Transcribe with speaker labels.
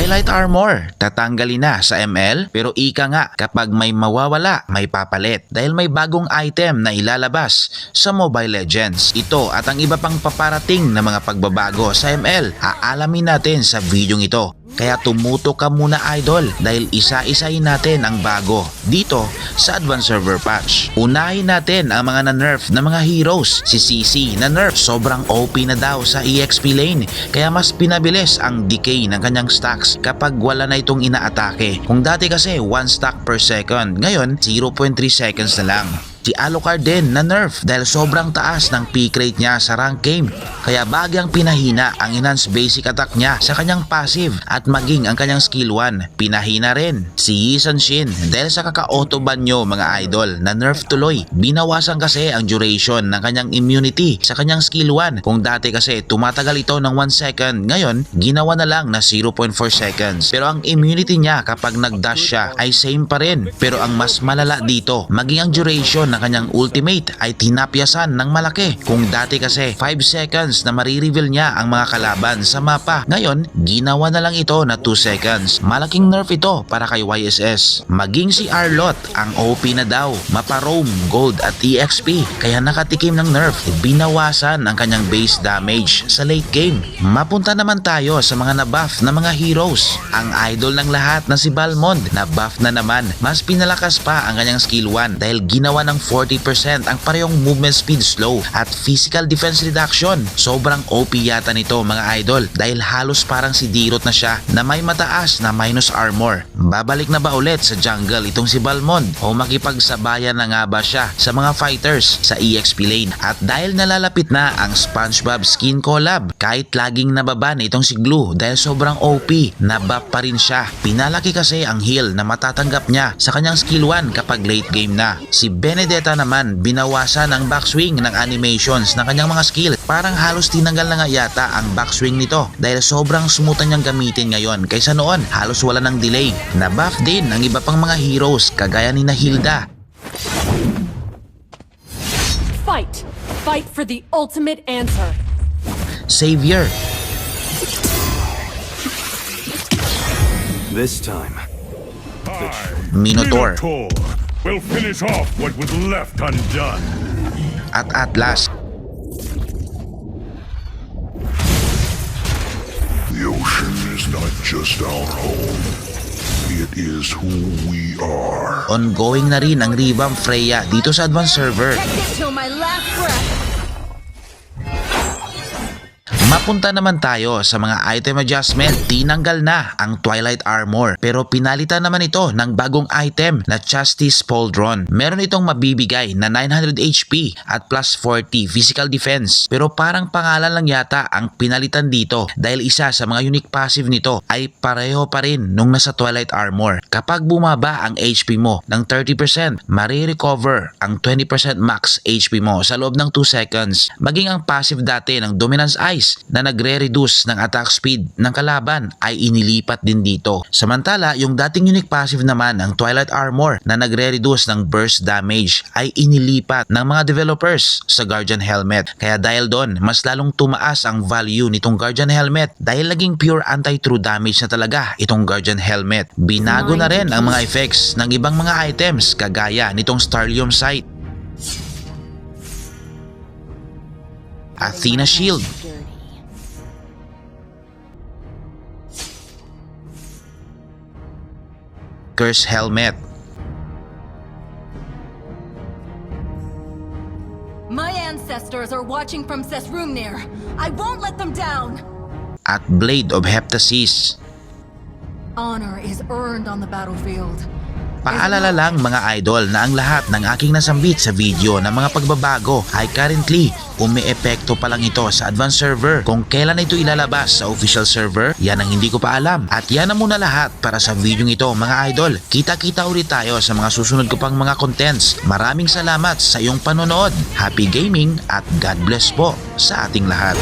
Speaker 1: Twilight Armor, tatanggalin na sa ML pero ika nga kapag may mawawala, may papalit dahil may bagong item na ilalabas sa Mobile Legends. Ito at ang iba pang paparating na mga pagbabago sa ML, aalamin natin sa videong ito. Kaya tumuto ka muna idol dahil isa-isayin natin ang bago dito sa Advanced Server Patch. Unahin natin ang mga na-nerf na mga heroes. Si CC na nerf sobrang OP na daw sa EXP lane kaya mas pinabilis ang decay ng kanyang stacks kapag wala na itong inaatake. Kung dati kasi 1 stack per second, ngayon 0.3 seconds na lang. Si Alucard din na nerf dahil sobrang taas ng peak rate niya sa rank game. Kaya bagyang pinahina ang enhanced basic attack niya sa kanyang passive at maging ang kanyang skill 1. Pinahina rin si Yi San Shin dahil sa kaka-auto ban nyo mga idol na nerf tuloy. Binawasan kasi ang duration ng kanyang immunity sa kanyang skill 1. Kung dati kasi tumatagal ito ng 1 second, ngayon ginawa na lang na 0.4 seconds. Pero ang immunity niya kapag nag-dash siya ay same pa rin. Pero ang mas malala dito, maging ang duration ng kanyang ultimate ay tinapyasan ng malaki. Kung dati kasi 5 seconds na marireveal niya ang mga kalaban sa mapa, ngayon ginawa na lang ito na 2 seconds. Malaking nerf ito para kay YSS. Maging si Arlot ang OP na daw, mapa-roam, gold at EXP. Kaya nakatikim ng nerf, binawasan ang kanyang base damage sa late game. Mapunta naman tayo sa mga nabuff na mga heroes. Ang idol ng lahat na si Balmond, nabuff na naman. Mas pinalakas pa ang kanyang skill 1 dahil ginawa ng 40% ang parehong movement speed slow at physical defense reduction. Sobrang OP yata nito mga idol dahil halos parang si Dirot na siya na may mataas na minus armor. Babalik na ba ulit sa jungle itong si Balmond o makipagsabayan na nga ba siya sa mga fighters sa EXP lane? At dahil nalalapit na ang SpongeBob skin collab, kahit laging nababa na itong si Glue dahil sobrang OP, nabap pa rin siya. Pinalaki kasi ang heal na matatanggap niya sa kanyang skill 1 kapag late game na. Si Benedetta naman binawasan ang backswing ng animations ng kanyang mga skill. Parang halos tinanggal na nga yata ang backswing nito dahil sobrang smooth na niyang gamitin ngayon kaysa noon halos wala ng delay. Nabuff din ang iba pang mga heroes kagaya ni na Hilda
Speaker 2: Fight! Fight for the ultimate answer!
Speaker 1: Savior,
Speaker 3: This time,
Speaker 1: Minotaur
Speaker 4: will finish off what was left undone.
Speaker 1: at Atlas.
Speaker 4: The ocean is not just our home. It is who we are.
Speaker 1: Ongoing na rin ang revamp Freya dito sa advanced server.
Speaker 2: Protect it till my last breath!
Speaker 1: Mapunta naman tayo sa mga item adjustment. Tinanggal na ang Twilight Armor pero pinalitan naman ito ng bagong item na Justice Pauldron. Meron itong mabibigay na 900 HP at plus 40 physical defense. Pero parang pangalan lang yata ang pinalitan dito dahil isa sa mga unique passive nito ay pareho pa rin nung nasa Twilight Armor. Kapag bumaba ang HP mo ng 30%, marirecover ang 20% max HP mo sa loob ng 2 seconds. Maging ang passive dati ng Dominance Ice na nagre-reduce ng attack speed ng kalaban ay inilipat din dito. Samantala, yung dating unique passive naman ng Twilight Armor na nagre-reduce ng burst damage ay inilipat ng mga developers sa Guardian Helmet. Kaya dahil doon, mas lalong tumaas ang value nitong Guardian Helmet dahil naging pure anti-true damage na talaga itong Guardian Helmet. Binago na rin ang mga effects ng ibang mga items kagaya nitong Starlium Sight, Athena Shield, Curse Helmet,
Speaker 2: My ancestors are watching from Sesrumnir. I won't let them down!
Speaker 1: at Blade of Heptasis.
Speaker 2: Honor is earned on the battlefield.
Speaker 1: Paalala lang mga idol na ang lahat ng aking nasambit sa video ng mga pagbabago ay currently epekto pa lang ito sa advanced server. Kung kailan ito ilalabas sa official server, yan ang hindi ko pa alam. At yan na muna lahat para sa video ito mga idol. Kita-kita ulit tayo sa mga susunod ko pang mga contents. Maraming salamat sa iyong panonood. Happy gaming at God bless po sa ating lahat.